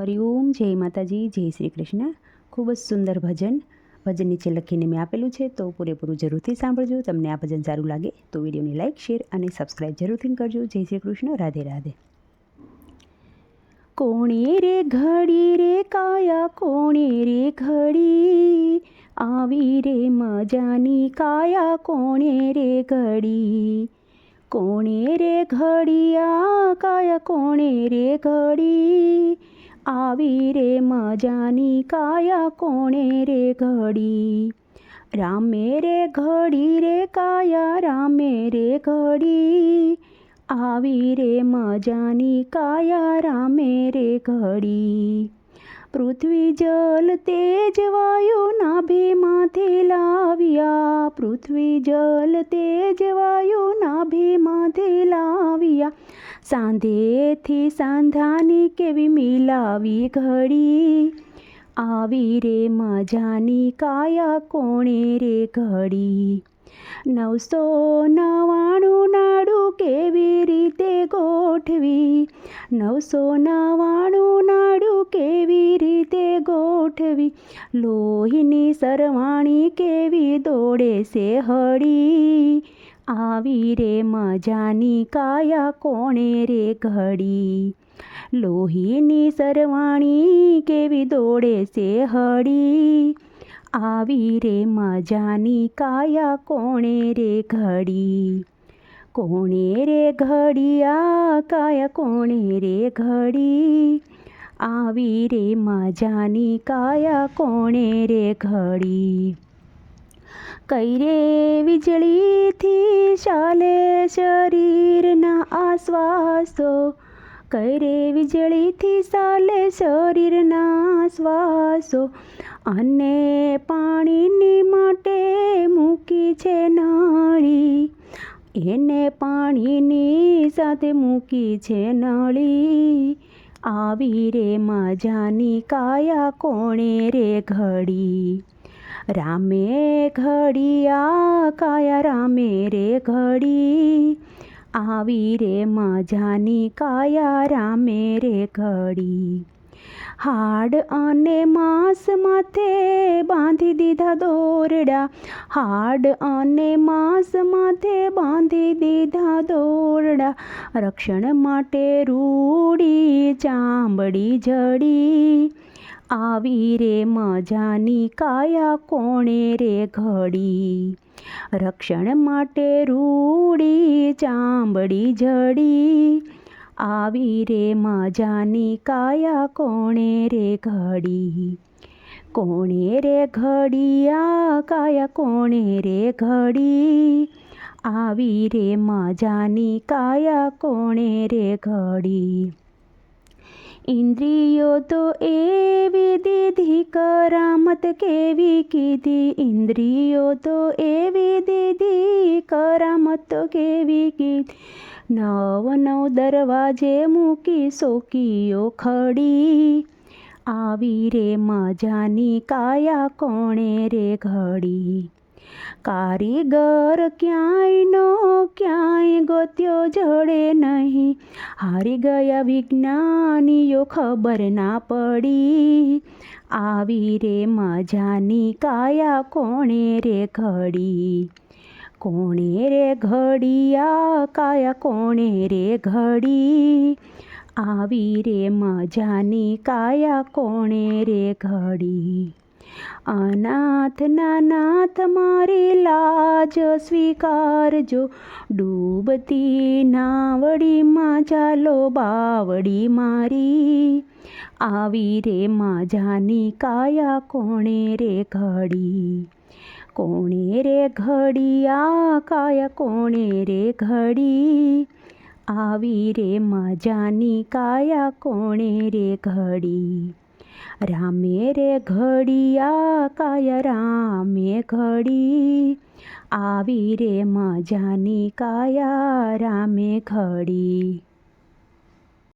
હરિઓમ જય માતાજી, જય શ્રી કૃષ્ણ. ખૂબ જ સુંદર ભજન. ભજન નીચે લખીને મેં આપેલું છે, તો પૂરેપૂરું જરૂરથી સાંભળજો. તમને આ ભજન સારું લાગે, તો વિડીયોને લાઇક શેર અને સબસ્ક્રાઈબ જરૂરથી કરજો. જય શ્રી કૃષ્ણ, રાધે રાધે. કોણે રે ઘડી રે કાયા? કોણે રે ઘડી? આવી રે મજાની કાયા? કોણે રે ઘડી? કોણે રે ઘડિયા? કાયા? કોણે રે ઘડી? આવી રે મજાની કાયા કોણે રે ઘડી? રામે રે ઘડી રે કાયા, રામે રે ઘડી? આવી રે મજાની કાયા, રામે રે ઘડી? પૃથ્વી જલ તેજ વાયુ નાભીમાંથી માથે લાવ્યા, પૃથ્વી જલ તેજ સાંધેથી સાંધાની કેવી મિલાવી ઘડી? આવી રે મજાની કાયા કોણે રે ઘડી? નવસો નવાણું નાડું કેવી રીતે ગોઠવી? નવસો નવાણું નાડું કેવી રીતે ગોઠવી? લોહીની સરવાણી કેવી દોડે છે હળી? આવી રે મજાની કાયા કોણે રે ઘડી? લોહીની સરવાણી કેવી દોડે છે હળી આવી રે મજાની કાયા કોણે રે ઘડી? કોણે રે ઘડિયા કાયા કોણે રે ઘડી? આવી રે મજાની કાયા કોણે રે ઘડી? કઈ રે વીજળીથી ચાલે શરીરના આશ્વાસો? કઈ રે વીજળીથી ચાલે શરીરના શ્વાસો અને પાણીની માટે મૂકી છે નળી. એને પાણીની સાથે મૂકી છે નળી. આવી રે મજાની કાયા કોણે રે ઘડી? રામે ઘડિયા કાયા, રામે રે ઘડી. આવી રે મજાની કાયા, રામે રે ઘડી. હાડ અને માંસ માથે બાંધી દીધા દોરડા. હાડ અને માંસ માથે બાંધી દીધા દોરડા. રક્ષણ માટે રૂડી ચામડી જડી. આવી રે મજાની કાયા કોણે રે ઘડી? રક્ષણ માટે રૂડી ચાંબડી જડી. આવી રે મજાની કાયા કોણે રે ઘડી? કોણે રે ઘડિયા કાયા કોણે રે ઘડી? આવી રે મજાની કાયા કોણે રે ઘડી? ઇન્દ્રિયો તો એવી દીધી કરામત કેવી કીધી? ઇન્દ્રિયો તો એવી દીધી કરામત કેવી કીધી? નવ નવ દરવાજે મૂકી સોકીઓ ખડી. આવી રે મજાની કાયા કોણે રે ઘડી? કારીગર ક્યાંયનો ક્યાંય ગોત્યો જડે નહીં. હારી ગયા વિજ્ઞાનીઓ ખબર ના પડી. આવી રે મજાની કાયા કોણે રે ઘડી? કોણે રે ઘડિયા કાયા કોણે રે ઘડી? આવી રે મજાની કાયા કોણે રે ઘડી? અનાથના નાથ મારી લાજ સ્વીકારજો. ડૂબતી નાવડીમાં ચાલો બાવડી મારી. આવી રે માજાની કાયા કોણે રે ઘડી? કોણે રે ઘડિયા કાયા કોણે રે ઘડી? આવી રે મજાની કાયા કોણે રે ઘડી? રામે રે ઘડિયા કાય રામે ઘડી આવી રે મજાની કાયા રામે ઘડી.